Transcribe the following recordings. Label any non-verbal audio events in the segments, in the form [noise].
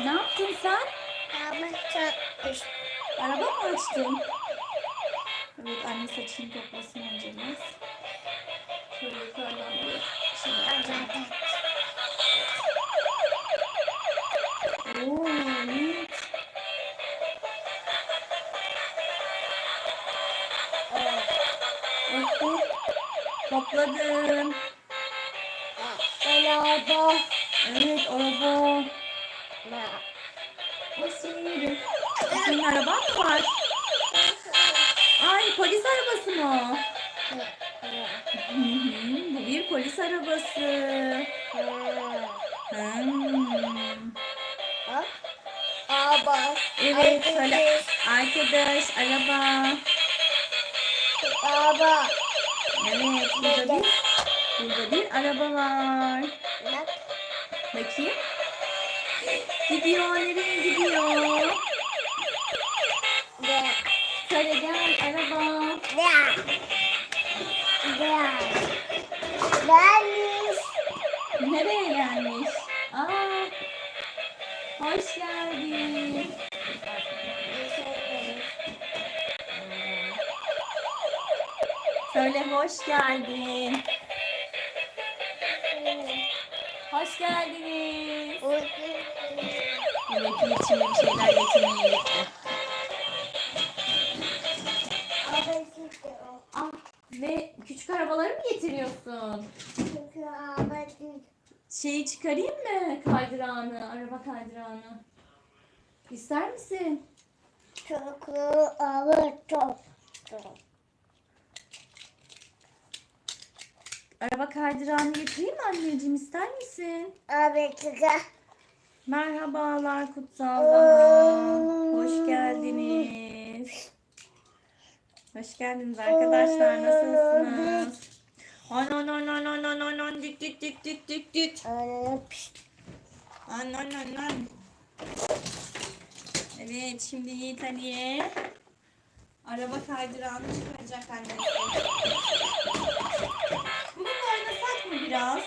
Ne yaptın sen? Ama çarpmış. Araba mı açtın? Evet anne saçını toplasın önce biraz. Şöyle yukarıdan bir şey yapacağım. Oo. Okey. Topladım. Araba. Evet araba. Araban mı var? Ay polis arabası mı? o? Bu bir polis arabası. Hmm. Araba. Evet söyle. Arkadaş araba. Araba. Evet burada bir, burada bir araba var. Bak. Bakayım. Gidiyor nereye gidiyor? Gel. Söyle gel araba. Gel. Gel. Gelmiş. Nereye gelmiş? Aa, hoş geldin. Söyle hoş geldin. Hoş geldiniz. Evet Yiğit şimdi bir şeyler getirmeye gitti. Arabaları mı getiriyorsun? Şeyi çıkarayım mı? Kaydırağını, araba kaydırağını. İster misin? Çok ağır çok. Araba kaydırağını getireyim mi anneciğim? İster misin? Abi çıkar. Merhabalar Kutsal'dan. Hoş geldiniz. Hoş geldiniz arkadaşlar. Nasılsınız? An an an an an an an dik dik dik dik dik dik. An an. Evet şimdi Yiğit Ali'ye araba kaydırağını çıkaracak annesi. Bununla oynasak mı biraz?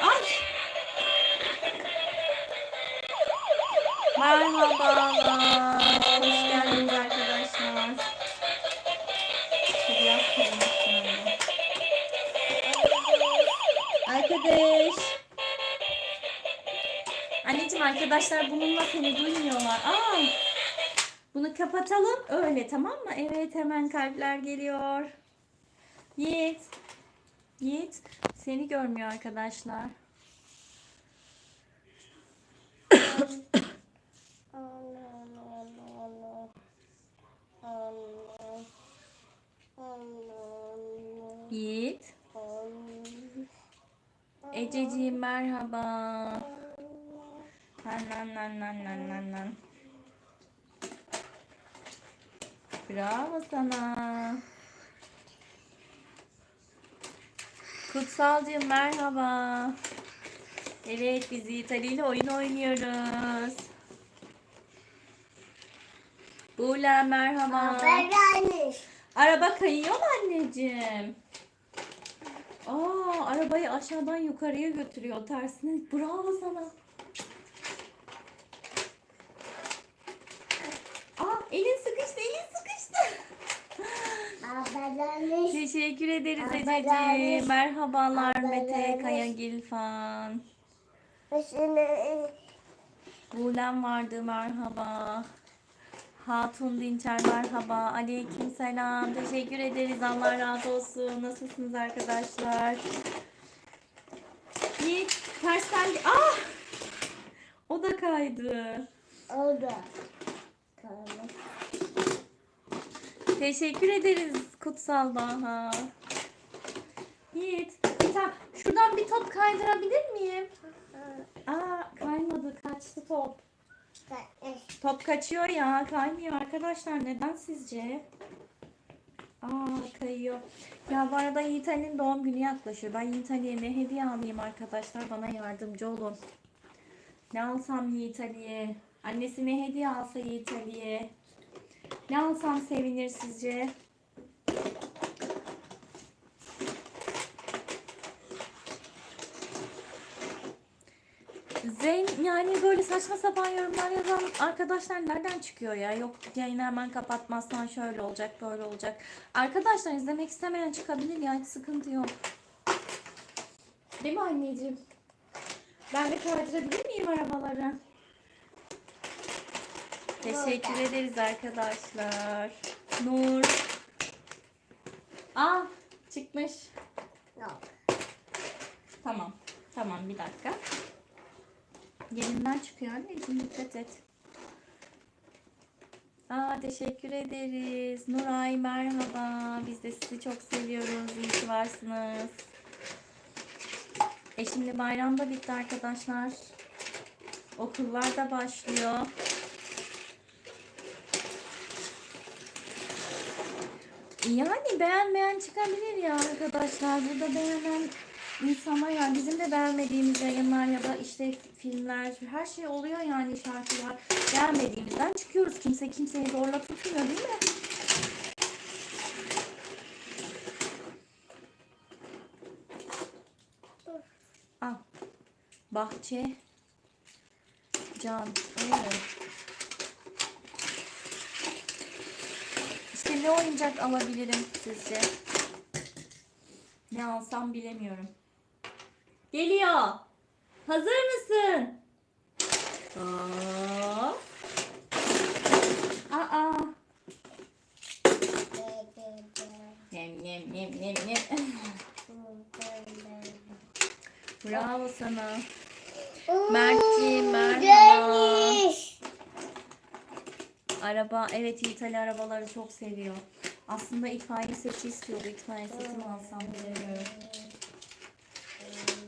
Ay! Merhabalar. Anneciğim arkadaşlar bununla seni duymuyorlar. Aa! Bunu kapatalım. Öyle tamam mı? Evet hemen kalpler geliyor. Yiğit. Yiğit. Seni görmüyor arkadaşlar. Yiğit. Ececiğim merhaba. Nan nan nan nan nan nan nan. Bravo sana. Kutsalcığım merhaba. Evet biz Yiğit Ali ile oyun oynuyoruz. Buğla merhaba. gelmiş. Araba kayıyor mu anneciğim? Aa, arabayı aşağıdan yukarıya götürüyor tersine. Bravo sana. Haberlermiş. Teşekkür ederiz. Ececiğim. Merhabalar Mete, Haberler. Kaya Gilfan. Şimdi Buğlem vardı merhaba. Hatun Dinçer merhaba. Aleyküm selam. Teşekkür ederiz. Allah razı olsun. Nasılsınız arkadaşlar? Yiğit tersten... Ah! O da kaydı. oldu. Tamam. Teşekkür ederiz Kutsal Baha. Yiğit bir tane şuradan bir top kaydırabilir miyim? Aa kaymadı kaçtı top. Top kaçıyor ya kaymıyor arkadaşlar neden sizce? Aa kayıyor. Ya bu arada Yiğit Ali'nin doğum günü yaklaşıyor. Ben Yiğit Ali'ye ne hediye alayım arkadaşlar bana yardımcı olun. Ne alsam Yiğit Ali'ye? Annesi ne hediye alsa Yiğit Ali'ye? Ne alsam sevinir sizce? Zeyn yani böyle saçma sapan yorumlar yazan arkadaşlar nereden çıkıyor ya? Yok yayını hemen kapatmazsan şöyle olacak böyle olacak. Arkadaşlar izlemek istemeyen çıkabilir ya hiç sıkıntı yok. Değil mi anneciğim? Ben de kaydırabilir miyim arabaları? Teşekkür ederiz arkadaşlar. Nur. Aa çıkmış. Yok. Tamam. Tamam bir dakika. Yerinden çıkıyor anneciğim dikkat et. Aa teşekkür ederiz. Nuray merhaba. Biz de sizi çok seviyoruz. İyi ki varsınız. E şimdi bayram da bitti arkadaşlar. Okullar da başlıyor. Yani beğenmeyen çıkabilir ya arkadaşlar. Burada beğenen insanlar yani bizim de beğenmediğimiz yayınlar ya da işte filmler her şey oluyor yani şarkılar. Beğenmediğimizden çıkıyoruz. Kimse kimseyi zorla tutmuyor değil mi? Al. Bahçe. Can. Evet. İşte ne oyuncak alabilirim sizce? Ne alsam bilemiyorum. Geliyor. Hazır mısın? Aa. Aa. Nem nem nem nem nem. Bravo sana. Mertciğim, merhaba. Deniz. Araba, evet İtalya arabaları çok seviyor. Aslında itfaiye seti istiyordu. İtfaiye seti mi alsam bilemiyorum.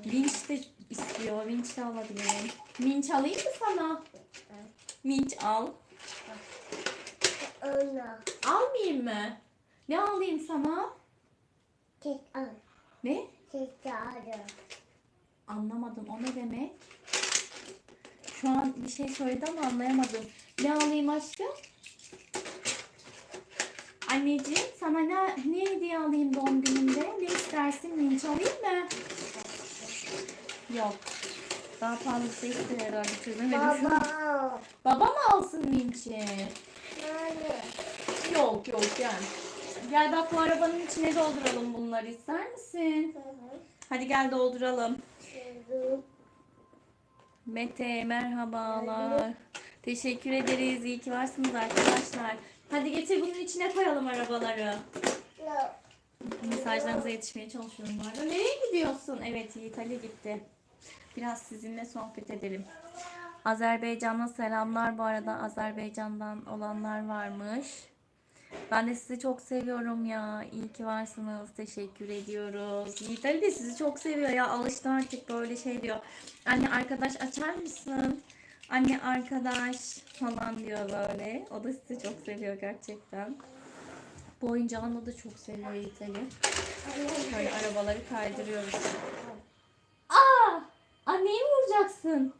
Vinç de istiyor. Vinç de alabilirim. Vinç alayım mı sana? Vinç al. Ona. Almayayım mı? Ne alayım sana? Tek al. Ne? Tek al. Anlamadım. O ne demek? Şu an bir şey söyledi ama anlayamadım. Ne alayım aşkım? Anneciğim sana ne, ne hediye alayım doğum gününde? Ne istersin? Vinç alayım mı? Yok. Daha pahalı bir şey ister herhalde an. Baba. Baba mı alsın Vinç'i? Nerede? Yok yok gel. Gel bak bu arabanın içine dolduralım bunları ister misin? Hadi gel dolduralım. Mete merhabalar. Teşekkür ederiz. İyi ki varsınız arkadaşlar. Hadi getir bunun içine koyalım arabaları. Mesajlarınıza yetişmeye çalışıyorum bu arada. Nereye gidiyorsun? Evet Yiğit Ali gitti. Biraz sizinle sohbet edelim. Azerbaycan'a selamlar bu arada. Azerbaycan'dan olanlar varmış. Ben de sizi çok seviyorum ya. İyi ki varsınız. Teşekkür ediyoruz. Yiğit Ali de sizi çok seviyor ya. Alıştı artık böyle şey diyor. Anne arkadaş açar mısın? Anne arkadaş falan diyor böyle. O da sizi çok seviyor gerçekten. Bu oyuncağını da çok seviyor Yiğit Ali. Böyle arabaları kaydırıyoruz. Aa! Anneyi vuracaksın?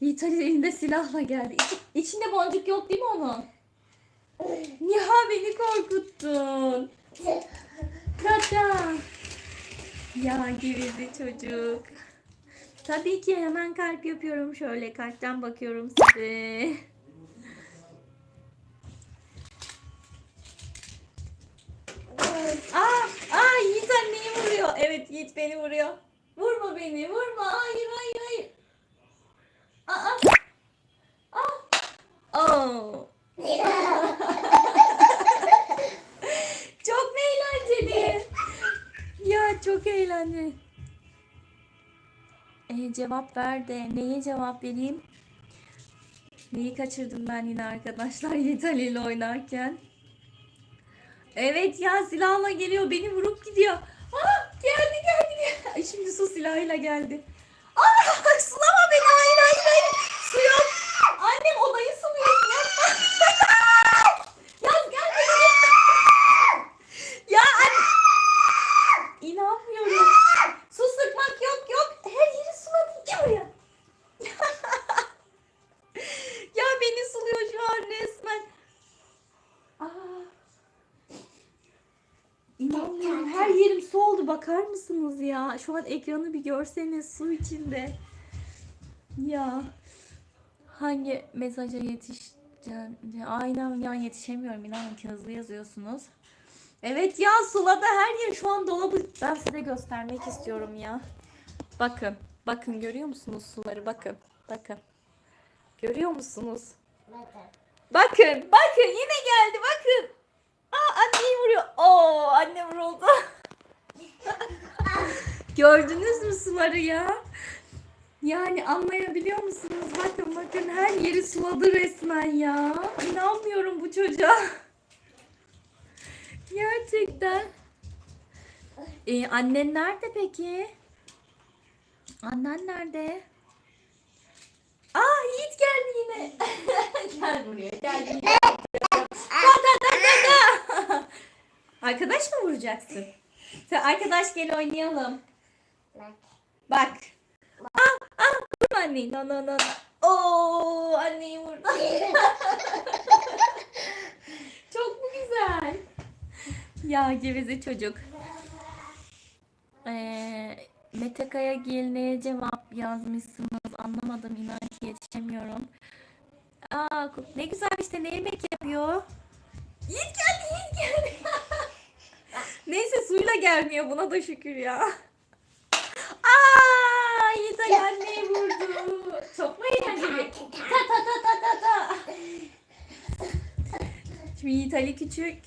Yiğit Ali elinde silahla geldi. İç- içinde boncuk yok değil mi onun? Ya beni korkuttun. Kaka. Ya gerildi çocuk. Tabii ki hemen kalp yapıyorum şöyle. Kalpten bakıyorum size. Aa, aa Yiğit anneyi vuruyor. Evet Yiğit beni vuruyor. Vurma beni, vurma. Hayır, hayır, hayır. Aa. Aa. Oh. [laughs] çok eğlenceli? Ya çok eğlenceli. Cevap ver de neye cevap vereyim? Neyi kaçırdım ben yine arkadaşlar [laughs] Yiğit Ali ile oynarken? Evet ya silahla geliyor beni vurup gidiyor. Aa, geldi geldi. Şimdi su silahıyla geldi. Aa, sulama beni hayır hayır hayır. Su yok. Annem odayı suluyorsun yapma. Yaz gel beni. Ya anne. İnanmıyorum. Su sıkmak yok yok. Her yeri suladın ki buraya. ya beni suluyor şu an resmen. Aa. İnanmıyorum. Her yerim su oldu. Bakar mısınız ya? Şu an ekranı bir görseniz su içinde. Ya hangi mesaja yetişeceğim? Aynen ya yetişemiyorum inanın ki hızlı yazıyorsunuz. Evet ya Sıla'da her yer şu an dolabı. Ben size göstermek istiyorum ya. Bakın. Bakın görüyor musunuz suları? Bakın. Bakın. Görüyor musunuz? Bakın. Bakın yine geldi. Bakın. Aa anneyi vuruyor. Oo anne vuruldu. [laughs] Gördünüz mü suları ya? Yani anlayabiliyor musunuz? Bakın bakın her yeri suladı resmen ya. İnanmıyorum bu çocuğa. Gerçekten. Ee, annen nerede peki? Annen nerede? Aa Yiğit geldi yine. [laughs] gel buraya gel yine. Da, da, da, da, da. Arkadaş mı vuracaksın? Sen arkadaş gel oynayalım. Bak. Bak. Aa, aa, vurma anneyi. No, no, no. no. Oo, anneyi vurdu. [laughs] Çok mu güzel? Ya geveze çocuk. Ee, Mete Kaya Gilne'ye cevap yazmışsınız. Anlamadım inan ki yetişemiyorum. Aa, ne güzel işte ne yemek yapıyor. Yiğit geldi, Yiğit geldi. [laughs] Neyse suyla gelmiyor buna da şükür ya. Aa, Yiğit Ali anneyi vurdu. Çok mu eğlenceli? Ta ta ta ta ta ta. Şimdi Yiğit Ali küçük.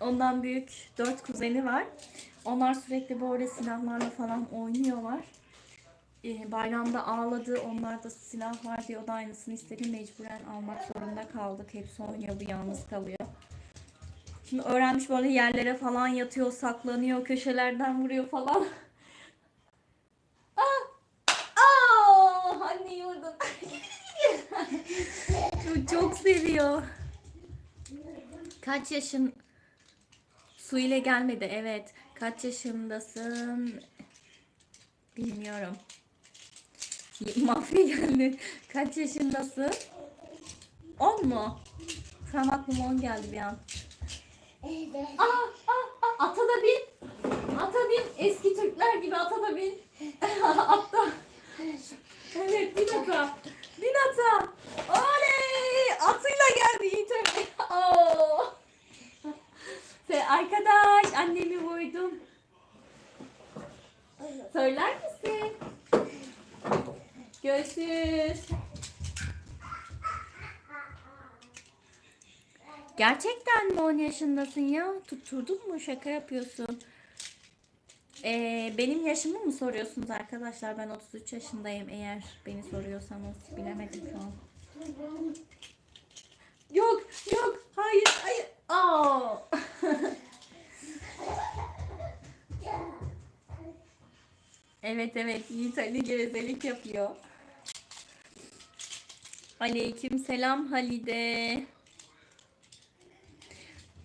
Ondan büyük dört kuzeni var. Onlar sürekli böyle silahlarla falan oynuyorlar. Ee, bayramda ağladı. Onlarda silah var diye o da aynısını istedi. Mecburen almak zorunda kaldık. Hepsi oynuyor. Bu yalnız kalıyor. Şimdi öğrenmiş böyle yerlere falan yatıyor, saklanıyor, köşelerden vuruyor falan. Aa! Aa! Anneyi vurdun. [laughs] çok, çok seviyor. Kaç yaşın? Su ile gelmedi evet. Kaç yaşındasın? Bilmiyorum. Mafya geldi. Kaç yaşındasın? 10 mu? Sen aklıma 10 geldi bir an. Aa, aa, aa, ata da bin. Ata bin. Eski Türkler gibi ata da bin. Atta. [laughs] Evet bin ata. Bin ata. Oley. Atıyla geldi. [laughs] Oo. Sen arkadaş annemi vurdum. Söyler misin? Görüşürüz. Gerçekten mi 10 yaşındasın ya? Tutturdun mu? Şaka yapıyorsun. Ee, benim yaşımı mı soruyorsunuz arkadaşlar? Ben 33 yaşındayım eğer beni soruyorsanız. Bilemedim şu an. Yok, yok. Hayır, hayır. Aa. [laughs] evet, evet. Yiğit Ali gevezelik yapıyor. Aleyküm selam Halide.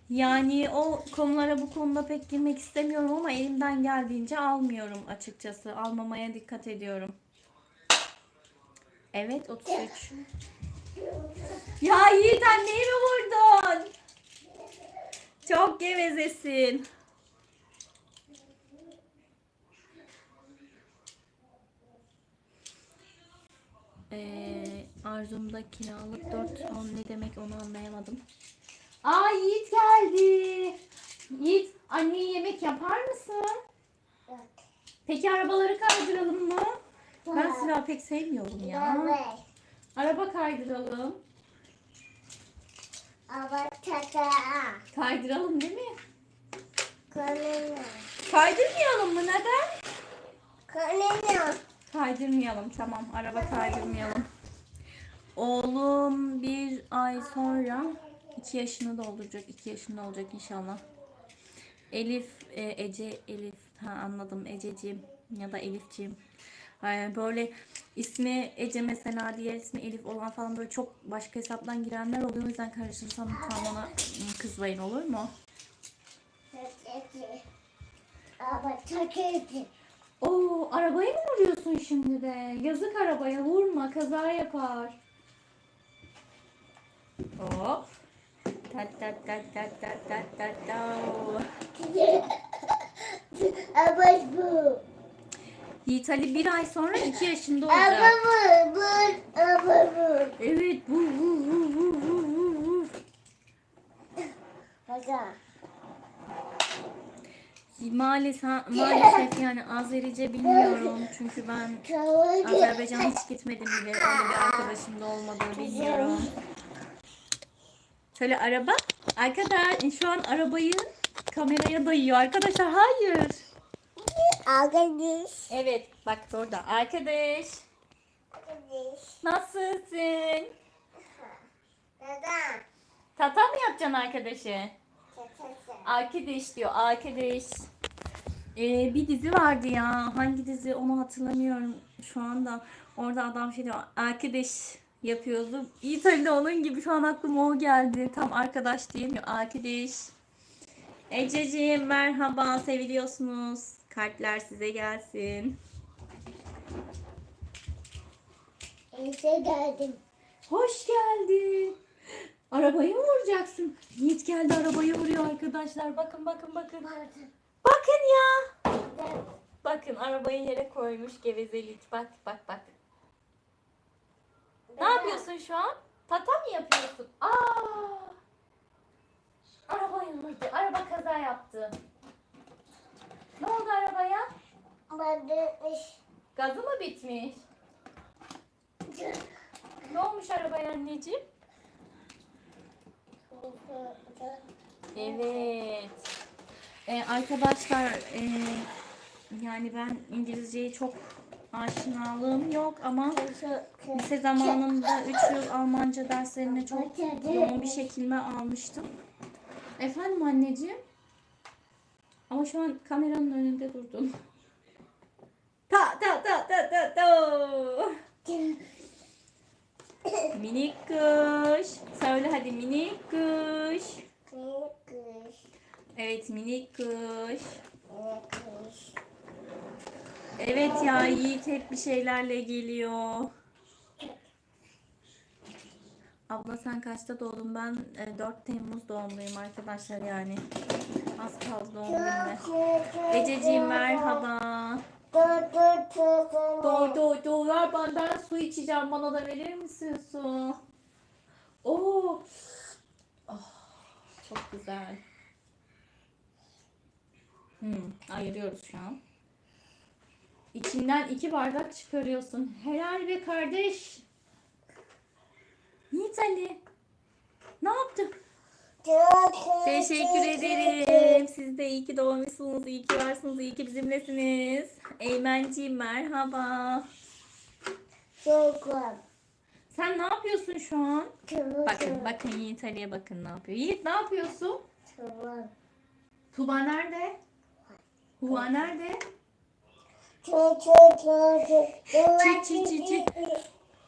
Yani o konulara bu konuda pek girmek istemiyorum ama elimden geldiğince almıyorum açıkçası. Almamaya dikkat ediyorum. Evet 33. Ya Yiğit anneyi mi vurdun? Çok gevezesin. Ee, Arzumda kiralık 4 on ne demek onu anlayamadım. Aa Yiğit geldi. Yiğit anneye yemek yapar mısın? Peki arabaları kaydıralım mı? Ben silah pek sevmiyorum ya. Evet. Araba kaydıralım. Ama tata. Kaydıralım değil mi? Konunu. Kaydırmayalım mı? Neden? Konunu. Kaydırmayalım tamam. Araba kaydırmayalım. Oğlum bir ay sonra iki yaşını dolduracak. iki yaşında olacak inşallah. Elif, e, Ece, Elif. Ha anladım. Ececiğim ya da Elifciğim. Yani böyle ismi Ece mesela diğer ismi Elif olan falan böyle çok başka hesaptan girenler oluyor. O yüzden karıştırsam lütfen bana kızmayın olur mu? Ama tatlı. Oo, arabayı mı vuruyorsun şimdi de? Yazık arabaya vurma, kaza yapar. Hop. Tat tat tat tat tat tat. Ama bu. Yiğit Ali bir ay sonra iki yaşında Ama olacak. bu. Bu Araba. Evet. Vur vur vur vur vur vur vur. Hadi. Maalesef, maalesef yani Azerice bilmiyorum. Çünkü ben. Azerbaycan'a hiç gitmedim bile. Öyle bir arkadaşım da olmadığı bilmiyorum. Şöyle araba. Arkadaş şu an arabayı kameraya dayıyor. Arkadaşlar hayır. Arkadaş. Evet bak orada. Arkadaş Arkadaş. nasılsın? Neden? Tata mı yapacaksın arkadaşı? Arkadaş diyor arkadaş. Ee, bir dizi vardı ya. Hangi dizi onu hatırlamıyorum şu anda. Orada adam şey diyor. Arkadaş yapıyordu. İyi tabii de onun gibi şu an aklıma o geldi. Tam arkadaş diyemiyor. Arkadaş. Ececiğim merhaba. Seviliyorsunuz. Kalpler size gelsin. İşe geldim. Hoş geldin. Arabayı mı vuracaksın? Yiğit geldi arabayı vuruyor arkadaşlar. Bakın bakın bakın. Bakın ya. Bakın arabayı yere koymuş gevezelik. Bak bak bak. Ne yapıyorsun şu an? Tata mı yapıyorsun? Aa! Arabayı vurdu. Araba kaza yaptı. Ne oldu arabaya? Badırmış. Gazı mı bitmiş? Ne olmuş arabaya anneciğim? Evet. Ee, arkadaşlar e, yani ben İngilizceyi çok aşinalığım yok ama lise zamanında 3 yıl Almanca derslerini çok yoğun bir şekilde almıştım. Efendim anneciğim? Ama şu an kameranın önünde durdum. Ta ta ta ta ta ta. Minik kuş. Söyle hadi minik kuş. Kız. Evet minik kuş. Kız. Evet ya Yiğit hep bir şeylerle geliyor. Abla sen kaçta doğdun? Ben e, 4 Temmuz doğumluyum arkadaşlar yani. Az kaldı doğum gününe. Ececiğim merhaba. Doğ doğ doğ ver ben, ben su içeceğim bana da verir misin su? Oo. Oh, çok güzel. Hmm, ayırıyoruz şu an. İçinden iki bardak çıkarıyorsun. Helal be kardeş. Yiğit Ali. Ne yaptın? Teşekkür ederim. Siz de iyi ki doğmuşsunuz, iyi ki varsınız, iyi ki bizimlesiniz. Eymenciğim merhaba. Çok Sen ne yapıyorsun şu an? Bakın Bakın, bakın Yiğit Ali'ye bakın ne yapıyor. Yiğit ne yapıyorsun? Tuba nerede? Huva nerede? Çi, çi, çi.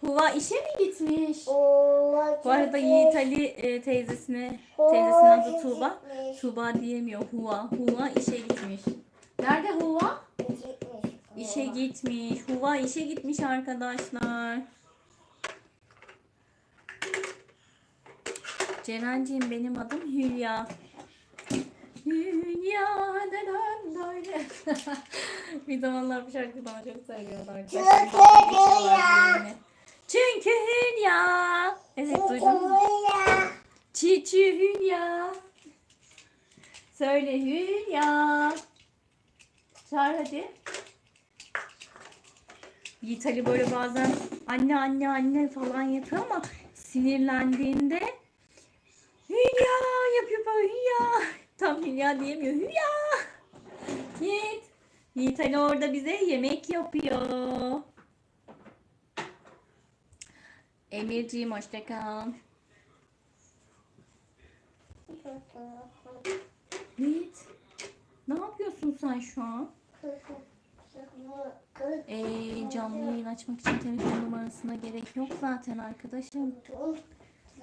Huva işe mi gitmiş? Bu arada Yiğit Ali e, teyzesine, teyzesinin adı Tuğba. Tuğba diyemiyor Huva. Huva işe gitmiş. Nerede Huva? İşe gitmiş. Huva işe gitmiş arkadaşlar. Ceren'ciğim benim adım Hülya. Hülya neden böyle? [laughs] bir zamanlar bu şarkıyı bana çok söylüyorlar. Hülya. Çünkü Hülya. Evet duydun mu? Çiçi Hülya. Söyle Hülya. Çağır hadi. Yiğit Ali böyle bazen anne anne anne falan yapıyor ama sinirlendiğinde Hülya yapıyor böyle Hülya. Tam Hülya diyemiyor Hülya. Yiğit. Yiğit Ali orada bize yemek yapıyor. Emirciğim hoşça kal. Yiğit. Ne yapıyorsun sen şu an? Ee, canlı yayın açmak için telefon numarasına gerek yok zaten arkadaşım.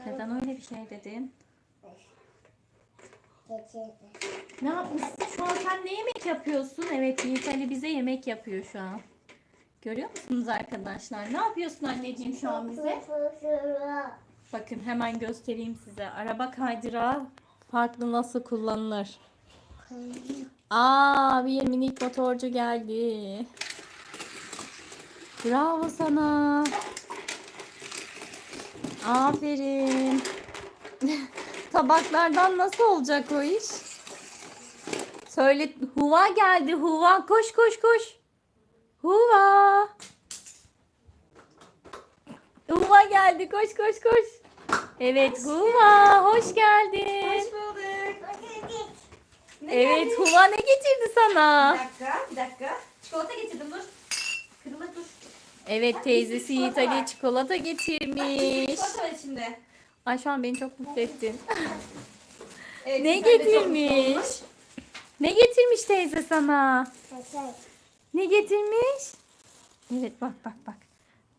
Neden öyle bir şey dedin? Ne yapmışsın? Şu an sen ne yemek yapıyorsun? Evet Yiğit Ali bize yemek yapıyor şu an. Görüyor musunuz arkadaşlar? Ne yapıyorsun anneciğim şu an bize? Bakın hemen göstereyim size. Araba kaydırağı farklı nasıl kullanılır? Aa bir minik motorcu geldi. Bravo sana. Aferin. [laughs] Tabaklardan nasıl olacak o iş? Söyle. Huva geldi. Huva koş koş koş. Huva. Huva geldi. Koş koş koş. Evet Huva hoş geldin. Hoş bulduk. Ne Evet? Huva ne getirdi Bir sana? dakika, bir dakika. Çikolata getirdim dur. Kırılır dur. Evet teyzesi Yiğit Ali çikolata getirmiş. Çikolata var içinde. Ay şu an beni çok mutlu ettin. [laughs] Evet, Ne sen de çok getirmiş? olmuş. Ne getirmiş teyze sana? Ne getirmiş? Evet bak bak bak.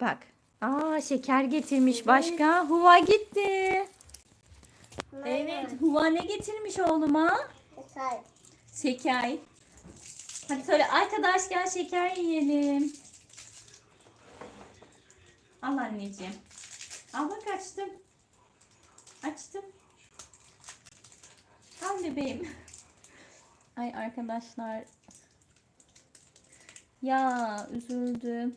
Bak. Aa şeker getirmiş. Başka? Huva gitti. Evet. Huva ne getirmiş oğluma? Kasay. Şeker. Hadi söyle arkadaş gel şeker yiyelim. Al anneciğim. Al bak açtım. Al bebeğim. Ay arkadaşlar. Ya üzüldüm.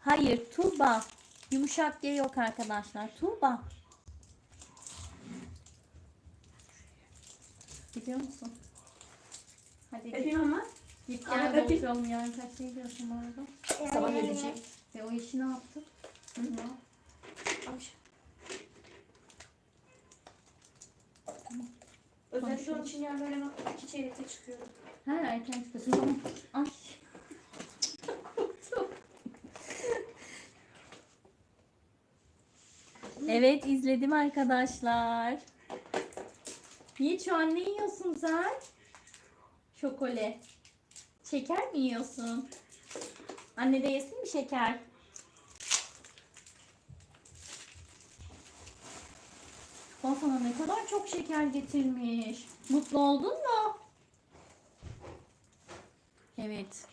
Hayır Tuğba. Yumuşak G yok arkadaşlar. Tuğba. Gidiyor musun? Hadi git. Ama. Git Ama gel öpeyim. buluşalım yarın kaçta gidiyorsun bu arada? Sabah gelecek. E o işi ne yaptın? Hı hı. Özellikle onun için yani böyle iki çeyrekte çıkıyorum. Ha erken çıkıyorsun tamam. Ay. Evet izledim arkadaşlar. Yiğit şu an ne yiyorsun sen? Şokole. Şeker mi yiyorsun? Anne de yesin mi şeker? O sana ne kadar çok şeker getirmiş. Mutlu oldun mu? Evet.